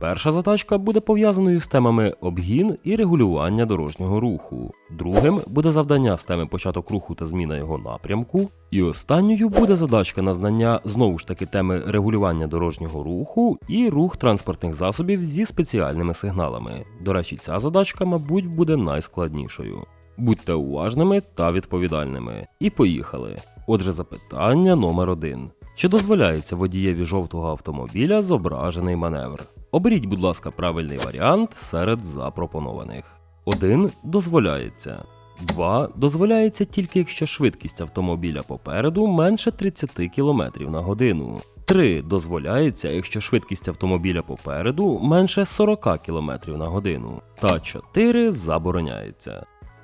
Перша задачка буде пов'язаною з темами обгін і регулювання дорожнього руху. Другим буде завдання з теми початок руху та зміна його напрямку. І останньою буде задачка на знання знову ж таки теми регулювання дорожнього руху і рух транспортних засобів зі спеціальними сигналами. До речі, ця задачка, мабуть, буде найскладнішою. Будьте уважними та відповідальними. І поїхали. Отже, запитання номер один. Чи дозволяється водієві жовтого автомобіля зображений маневр? Оберіть, будь ласка, правильний варіант серед запропонованих. 1. Дозволяється. 2. Дозволяється тільки якщо швидкість автомобіля попереду менше 30 км на годину. 3. Дозволяється, якщо швидкість автомобіля попереду менше 40 км на годину. Та 4. Забороняється.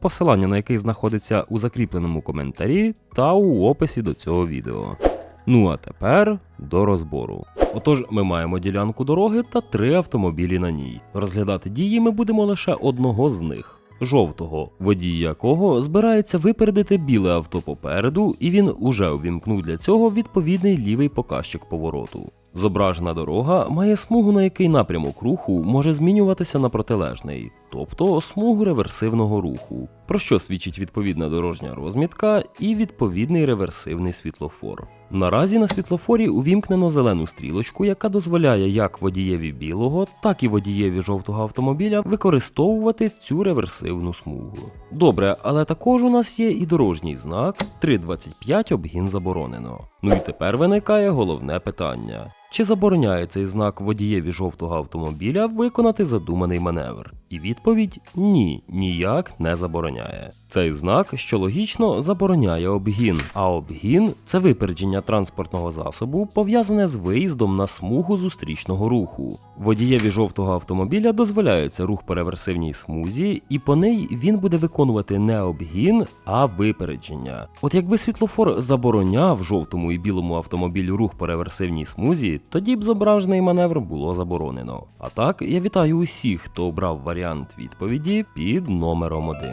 посилання на який знаходиться у закріпленому коментарі та у описі до цього відео. Ну а тепер до розбору. Отож, ми маємо ділянку дороги та три автомобілі на ній. Розглядати дії ми будемо лише одного з них. Жовтого, водій якого збирається випередити біле авто попереду, і він уже увімкнув для цього відповідний лівий показчик повороту. Зображена дорога має смугу, на який напрямок руху може змінюватися на протилежний, тобто смугу реверсивного руху, про що свідчить відповідна дорожня розмітка і відповідний реверсивний світлофор. Наразі на світлофорі увімкнено зелену стрілочку, яка дозволяє як водієві білого, так і водієві жовтого автомобіля використовувати цю реверсивну смугу. Добре, але також у нас є і дорожній знак 3.25 обгін заборонено. Ну і тепер виникає головне питання. Чи забороняє цей знак водієві жовтого автомобіля виконати задуманий маневр? І відповідь ні, ніяк не забороняє. Цей знак, що логічно, забороняє обгін, а обгін це випередження транспортного засобу, пов'язане з виїздом на смугу зустрічного руху. Водієві жовтого автомобіля дозволяється рух по реверсивній смузі, і по ній він буде виконувати не обгін, а випередження. От якби світлофор забороняв жовтому і білому автомобілю рух по реверсивній смузі, тоді б зображений маневр було заборонено. А так, я вітаю усіх, хто обрав варіант відповіді під номером 1.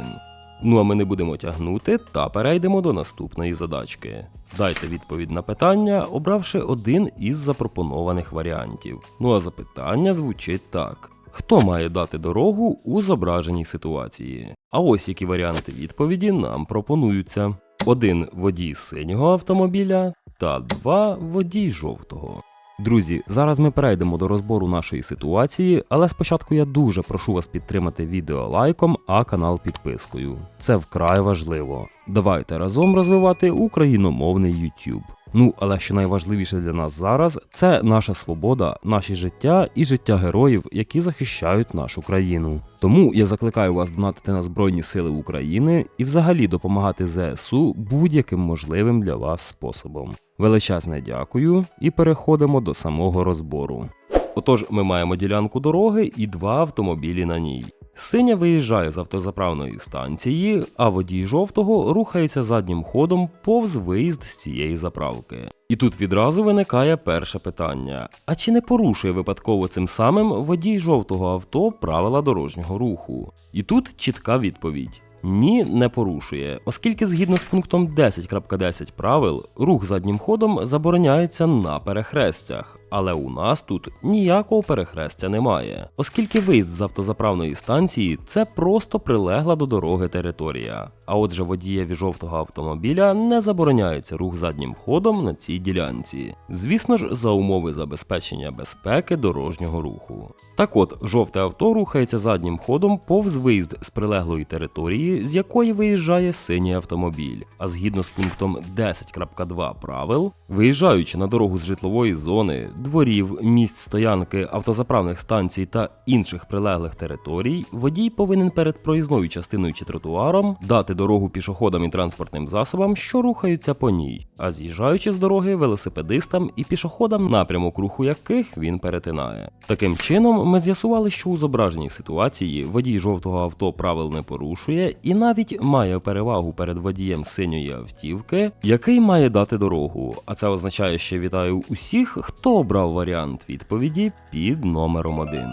Ну а ми не будемо тягнути та перейдемо до наступної задачки. Дайте відповідь на питання, обравши один із запропонованих варіантів. Ну а запитання звучить так: хто має дати дорогу у зображеній ситуації? А ось які варіанти відповіді нам пропонуються: один водій синього автомобіля та два водій жовтого. Друзі, зараз ми перейдемо до розбору нашої ситуації, але спочатку я дуже прошу вас підтримати відео лайком, а канал підпискою. Це вкрай важливо. Давайте разом розвивати україномовний YouTube. Ну, але що найважливіше для нас зараз, це наша свобода, наші життя і життя героїв, які захищають нашу країну. Тому я закликаю вас донатити на Збройні Сили України і взагалі допомагати ЗСУ будь-яким можливим для вас способом. Величезне дякую і переходимо до самого розбору. Отож, ми маємо ділянку дороги і два автомобілі на ній. Синя виїжджає з автозаправної станції, а водій жовтого рухається заднім ходом повз виїзд з цієї заправки. І тут відразу виникає перше питання: а чи не порушує випадково цим самим водій жовтого авто правила дорожнього руху? І тут чітка відповідь. Ні, не порушує, оскільки згідно з пунктом 10.10 правил, рух заднім ходом забороняється на перехрестях, але у нас тут ніякого перехрестя немає, оскільки виїзд з автозаправної станції це просто прилегла до дороги територія. А отже, водієві жовтого автомобіля не забороняється рух заднім ходом на цій ділянці. Звісно ж, за умови забезпечення безпеки дорожнього руху. Так от, жовте авто рухається заднім ходом повз виїзд з прилеглої території, з якої виїжджає синій автомобіль. А згідно з пунктом 10.2 правил, виїжджаючи на дорогу з житлової зони, дворів, місць стоянки, автозаправних станцій та інших прилеглих територій, водій повинен перед проїзною частиною чи тротуаром дати дорогу пішоходам і транспортним засобам, що рухаються по ній, а з'їжджаючи з дороги велосипедистам і пішоходам, напрямок руху яких він перетинає. Таким чином, ми з'ясували, що у зображеній ситуації водій жовтого авто правил не порушує і навіть має перевагу перед водієм синьої автівки, який має дати дорогу. А це означає, що вітаю усіх, хто обрав варіант відповіді під номером 1.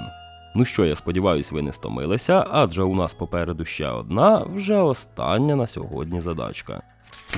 Ну що, я сподіваюся, ви не стомилися, адже у нас попереду ще одна, вже остання на сьогодні задачка.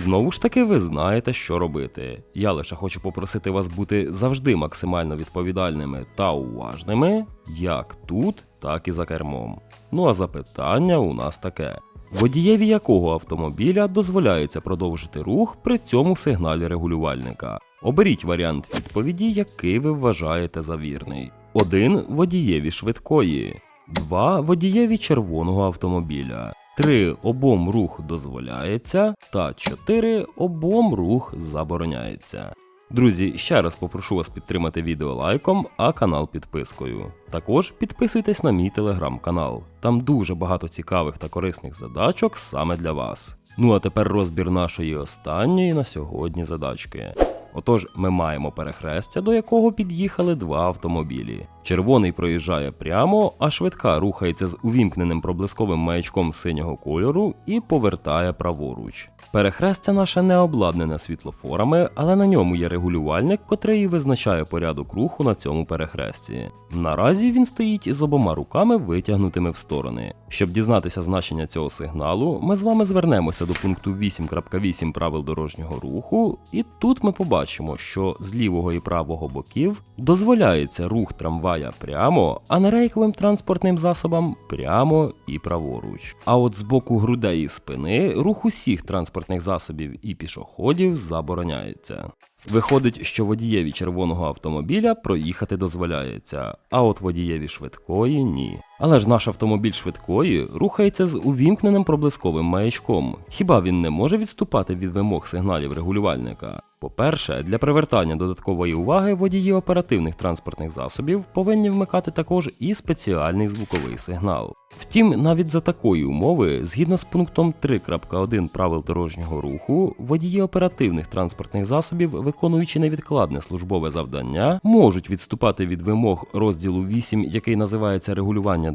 Знову ж таки, ви знаєте, що робити. Я лише хочу попросити вас бути завжди максимально відповідальними та уважними, як тут, так і за кермом. Ну а запитання у нас таке: водієві якого автомобіля дозволяється продовжити рух при цьому сигналі регулювальника? Оберіть варіант відповіді, який ви вважаєте за вірний. 1. Водієві швидкої, 2. Водієві червоного автомобіля. 3. Обом рух дозволяється. Та 4. Обом рух забороняється. Друзі, ще раз попрошу вас підтримати відео лайком, а канал підпискою. Також підписуйтесь на мій телеграм-канал. Там дуже багато цікавих та корисних задачок саме для вас. Ну а тепер розбір нашої останньої на сьогодні задачки. Отож, ми маємо перехрестя, до якого під'їхали два автомобілі. Червоний проїжджає прямо, а швидка рухається з увімкненим проблисковим маячком синього кольору і повертає праворуч. Перехрестя наше не обладнане світлофорами, але на ньому є регулювальник, котрий визначає порядок руху на цьому перехресті. Наразі він стоїть з обома руками витягнутими в сторони. Щоб дізнатися значення цього сигналу, ми з вами звернемося до пункту 8.8 правил дорожнього руху, і тут ми побачимо, що з лівого і правого боків дозволяється рух трамвая прямо, а нерейковим транспортним засобам прямо і праворуч. А от з боку грудей і спини рух усіх транспортних засобів і пішоходів забороняється. Виходить, що водієві червоного автомобіля проїхати дозволяється, а от водієві швидкої ні. Але ж наш автомобіль швидкої рухається з увімкненим проблисковим маячком. Хіба він не може відступати від вимог сигналів регулювальника? По-перше, для привертання додаткової уваги водії оперативних транспортних засобів повинні вмикати також і спеціальний звуковий сигнал. Втім, навіть за такої умови, згідно з пунктом 3.1 правил дорожнього руху, водії оперативних транспортних засобів, виконуючи невідкладне службове завдання, можуть відступати від вимог розділу 8, який називається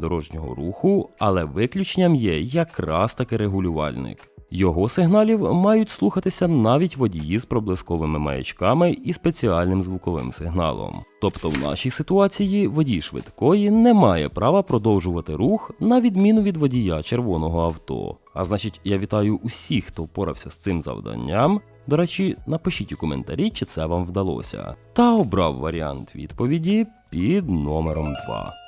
дорожнього руху, але виключенням є якраз таки регулювальник. Його сигналів мають слухатися навіть водії з проблисковими маячками і спеціальним звуковим сигналом. Тобто в нашій ситуації водій швидкої не має права продовжувати рух на відміну від водія червоного авто. А значить, я вітаю усіх, хто впорався з цим завданням. До речі, напишіть у коментарі, чи це вам вдалося. Та обрав варіант відповіді під номером 2.